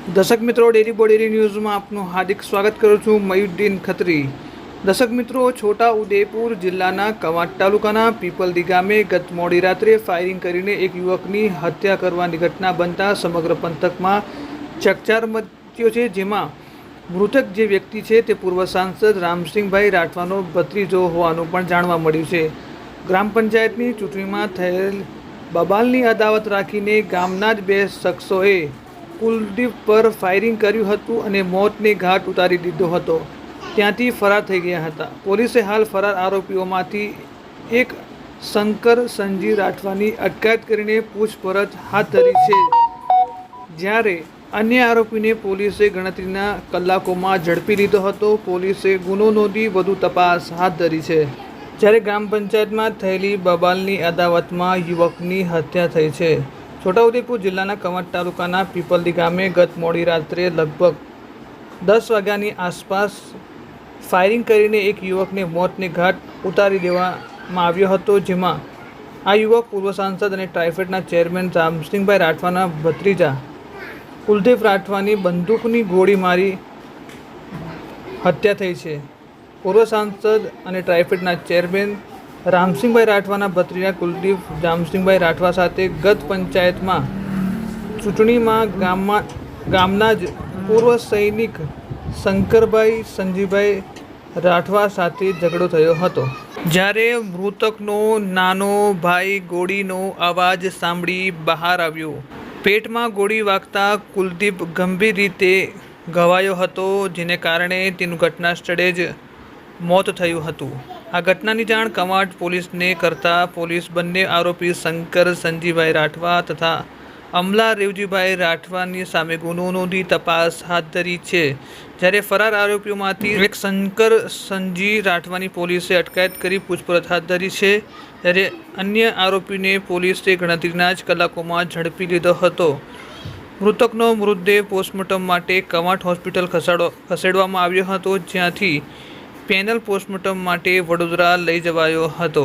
દર્શક મિત્રો ડેરી બોડેરી ન્યૂઝમાં આપનું હાર્દિક સ્વાગત કરું છું, મયુદ્દીન ખત્રી. દર્શક મિત્રો, છોટા ઉદેપુર જિલ્લાના કવાંટ તાલુકાના પીપલદી ગામે ગત મોડી રાત્રે ફાયરિંગ કરીને એક યુવકની હત્યા કરવાની ઘટના બનતા સમગ્ર પંથકમાં ચકચાર મચ્યો છે, જેમાં મૃતક જે વ્યક્તિ છે તે પૂર્વ સાંસદ રામસિંહભાઈ રાઠવાનો ભત્રીજો હોવાનું પણ જાણવા મળ્યું છે. ગ્રામ પંચાયતની ચૂંટણીમાં થયેલ બબાલની અદાવત રાખીને ગામના જ બે શખ્સોએ કુલદીપ પર ફાયરિંગ કર્યું હતું અને મોતને ઘાટ ઉતારી દીધો હતો. ત્યાંથી ફરાર થઈ ગયા હતા. પોલીસે હાલ ફરાર આરોપીઓમાંથી એક શંકર સંજી રાઠવાની અટકાયત કરીને પૂછપરછ હાથ ધરી છે. જ્યારે અન્ય આરોપીને પોલીસે ગણતરીના કલાકોમાં ઝડપી લીધો હતો, પોલીસે ગુનો નોંધી વધુ તપાસ હાથ ધરી છે. જ્યારે ગ્રામ પંચાયતમાં થયેલી બબાલની અદાવતમાં યુવકની હત્યા થઈ છે. છોટાઉદેપુર જિલ્લાના કવાંટ તાલુકાના પીપલદી ગામે ગત મોડી રાત્રે લગભગ દસ વાગ્યાની આસપાસ ફાયરિંગ કરીને એક યુવકને મોતને ઘાટ ઉતારી દેવામાં આવ્યો હતો, જેમાં આ યુવક પૂર્વ સાંસદ અને ટ્રાઇફેડના ચેરમેન રામસિંહભાઈ રાઠવાના ભત્રીજા કુલદીપ રાઠવાની બંદૂકની ગોળી મારી હત્યા થઈ છે. પૂર્વ સાંસદ અને ટ્રાઇફેડના ચેરમેન રામસિંહભાઈ રાઠવાના ભત્રીજા કુલદીપ રામસિંહભાઈ રાઠવા સાથે ગત પંચાયતમાં ચૂંટણીમાં ગામમાં ગામના જ પૂર્વ સૈનિક શંકરભાઈ સંજીભાઈ રાઠવા સાથે ઝઘડો થયો હતો. જ્યારે મૃતકનો નાનો ભાઈ ગોળીનો અવાજ સાંભળી બહાર આવ્યો. પેટમાં ગોળી વાગતા કુલદીપ ગંભીર રીતે ઘવાયો હતો, જેને કારણે તેનું ઘટના સ્થળે જ મોત થયું હતું. આ ઘટનાની જાણ કવાંટ પોલીસને કરતા પોલીસ બંને આરોપી શંકર સંજીભાઈ રાઠવા તથા અમલા રેવજીભાઈ રાઠવાની સામે ગુનો નોંધી તપાસ હાથ ધરી છે. જ્યારે ફરાર આરોપીઓમાંથી એક શંકર, સંજી રાઠવાની પોલીસે અટકાયત કરી પૂછપરછ હાથ ધરી છે. જ્યારે અન્ય આરોપીને પોલીસે ગણતરીના જ કલાકોમાં ઝડપી લીધો હતો. મૃતકનો મૃતદેહ પોસ્ટમોર્ટમ માટે કવાંટ હોસ્પિટલ ખસેડો, ખસેડવામાં આવ્યો હતો, જ્યાંથી પેનલ પોસ્ટમોર્ટમ માટે વડોદરા લઈ જવાયો હતો.